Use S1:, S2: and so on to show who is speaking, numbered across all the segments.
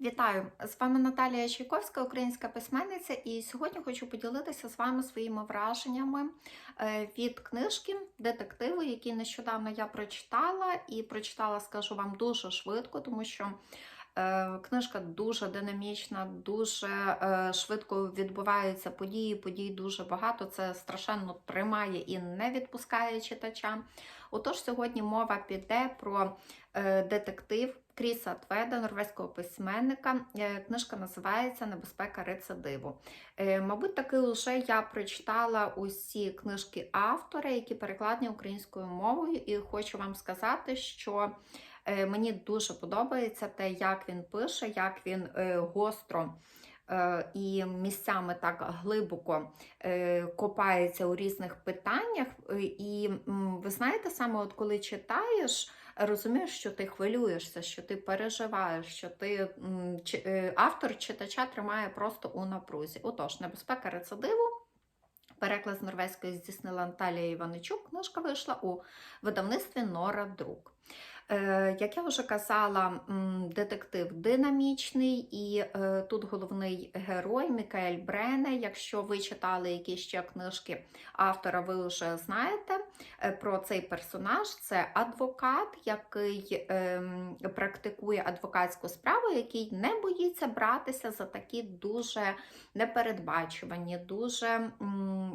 S1: Вітаю! З вами Наталія Чайковська, українська письменниця, і сьогодні хочу поділитися з вами своїми враженнями е, від книжки детективу, які нещодавно я прочитала, і прочитала, скажу вам, дуже швидко, тому що е, книжка дуже динамічна, дуже е, швидко відбуваються події, подій дуже багато. Це страшенно тримає і не відпускає читача. Отож, сьогодні мова піде про детектив. Кріса Тведа, норвезького письменника. Е, Книжка називається Небезпека рецидиву. Е, Мабуть, таки вже я прочитала усі книжки автора, які перекладені українською мовою, і хочу вам сказати, що е, мені дуже подобається те, як він пише, як він гостро. І місцями так глибоко копається у різних питаннях. І ви знаєте, саме от коли читаєш, розумієш, що ти хвилюєшся, що ти переживаєш, що ти е, автор читача тримає просто у напрузі. Отож, небезпека рецидиву. Переклад з норвезької здійснила Наталія Іваничук. Книжка вийшла у видавництві Нора Друк. Е, як я вже казала, детектив динамічний, і е, тут головний герой Мікаель Брене. Якщо ви читали якісь ще книжки автора, ви вже знаєте е, про цей персонаж. Це адвокат, який ем, практикує адвокатську справу, який не боїться братися за такі дуже непередбачувані, дуже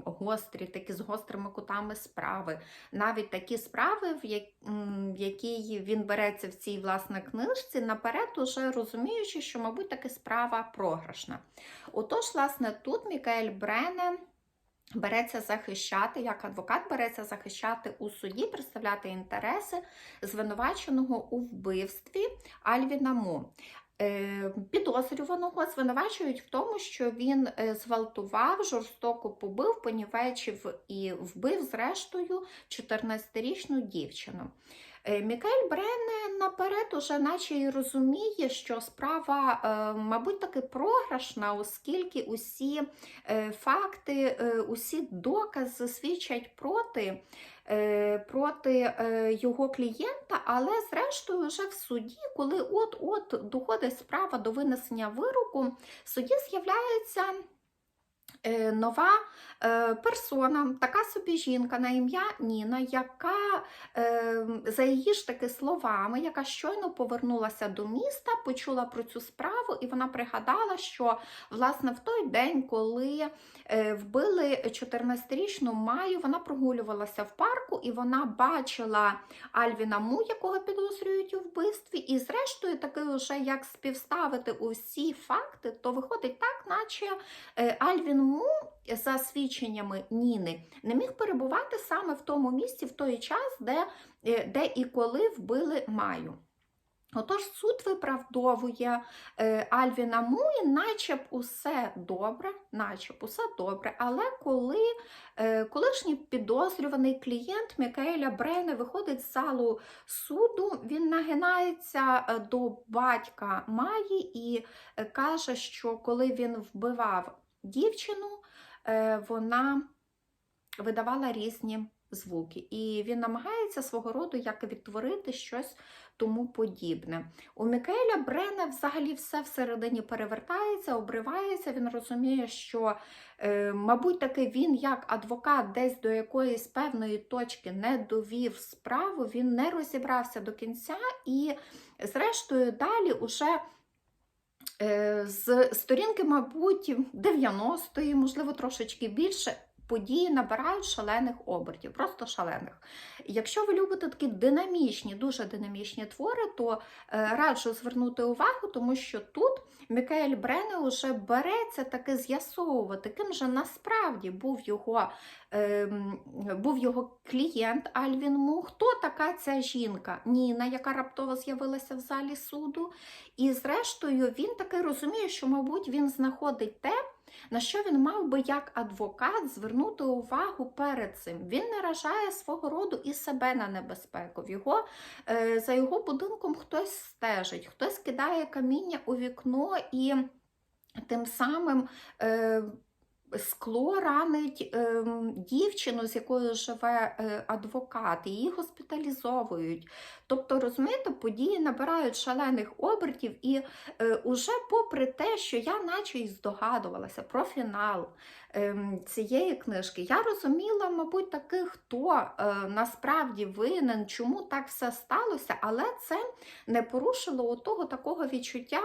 S1: гострі, такі з гострими кутами справи. Навіть такі справи, в я- він береться в цій власне книжці, наперед уже розуміючи, що, мабуть, таки справа програшна. Отож, власне, тут Мікаель Брене. Береться захищати, як адвокат береться захищати у суді, представляти інтереси звинуваченого у вбивстві Альвіна Му. Е, Підозрюваного звинувачують в тому, що він е, зґвалтував, жорстоко побив, понівечив і вбив, зрештою, 14-річну дівчину. Е, Мікель Брене наперед уже наче й розуміє, що справа, е, мабуть, таки програшна, оскільки усі е, факти, усі докази свідчать проти, проти його клієнта, але зрештою вже в суді, коли от-от доходить справа до винесення вироку, в суді з'являється нова е, персона, така собі жінка на ім'я Ніна, яка, е, за її ж таки словами, яка щойно повернулася до міста, почула про цю справу, і вона пригадала, що власне в той день, коли е, вбили 14-річну Маю, вона прогулювалася в парку і вона бачила Альвіна Му, якого підозрюють у вбивстві, і зрештою таки вже як співставити усі факти, то виходить так, наче е, Альвін Му, за свідченнями Ніни, не міг перебувати саме в тому місці, в той час, де, е, де і коли вбили Маю. Отож, суд виправдовує е, Альвіна Му, і наче б усе добре, наче б усе добре. Але коли е, колишній підозрюваний клієнт Мікаеля Брене виходить з залу суду, він нагинається е, до батька Маї і е, каже, що коли він вбивав дівчину, е, вона видавала різні звуки. І він намагається свого роду як відтворити щось тому подібне. У Мікаеля Брена взагалі все всередині перевертається, обривається. Він розуміє, що, е, мабуть, таки він, як адвокат, десь до якоїсь певної точки не довів справу, він не розібрався до кінця, і, зрештою, далі уже. Е, З сторінки, мабуть, 90-ї, можливо, трошечки більше, події набирають шалених обертів, просто шалених. Якщо ви любите такі динамічні, дуже динамічні твори, то е, раджу звернути увагу, тому що тут Мікаель Брене вже береться таки з'ясовувати, ким же насправді був його, ем, був його клієнт Альвін Му, хто така ця жінка Ніна, яка раптово з'явилася в залі суду. І зрештою він таки розуміє, що, мабуть, він знаходить те, на що він мав би як адвокат звернути увагу перед цим. Він наражає свого роду і себе на небезпеку. Його, е, за його будинком хтось стежить, хтось кидає каміння у вікно і тим самим. Е, Скло ранить ем, дівчину, з якою живе е, адвокат, її госпіталізовують. Тобто, розумієте, події набирають шалених обертів, і е, уже попри те, що я наче й здогадувалася про фінал ем, цієї книжки, я розуміла, мабуть, таки, хто е, насправді винен, чому так все сталося, але це не порушило того такого відчуття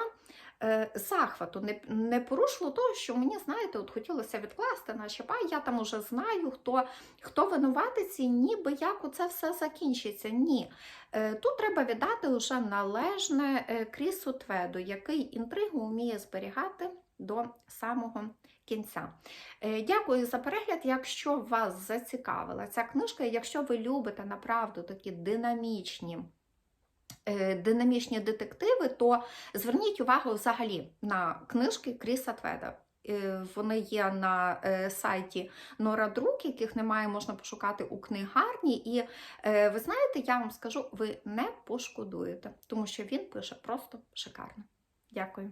S1: е, захвату, не, не порушило того, що мені, знаєте, от хотілося відкласти на щепа, я там уже знаю, хто, хто винуватець, ніби як оце все закінчиться. Ні. Е, Тут треба віддати вже належне е, Крісу Тведу, який інтригу вміє зберігати до самого кінця. Е, Дякую за перегляд. Якщо вас зацікавила ця книжка, якщо ви любите направду такі динамічні. Е, Динамічні детективи, то зверніть увагу взагалі на книжки Кріса Тведа. Е, Вони є на е, сайті Нора Друк, яких немає, можна пошукати у книгарні. І ви знаєте, я вам скажу, ви не пошкодуєте, тому що він пише просто шикарно. Дякую.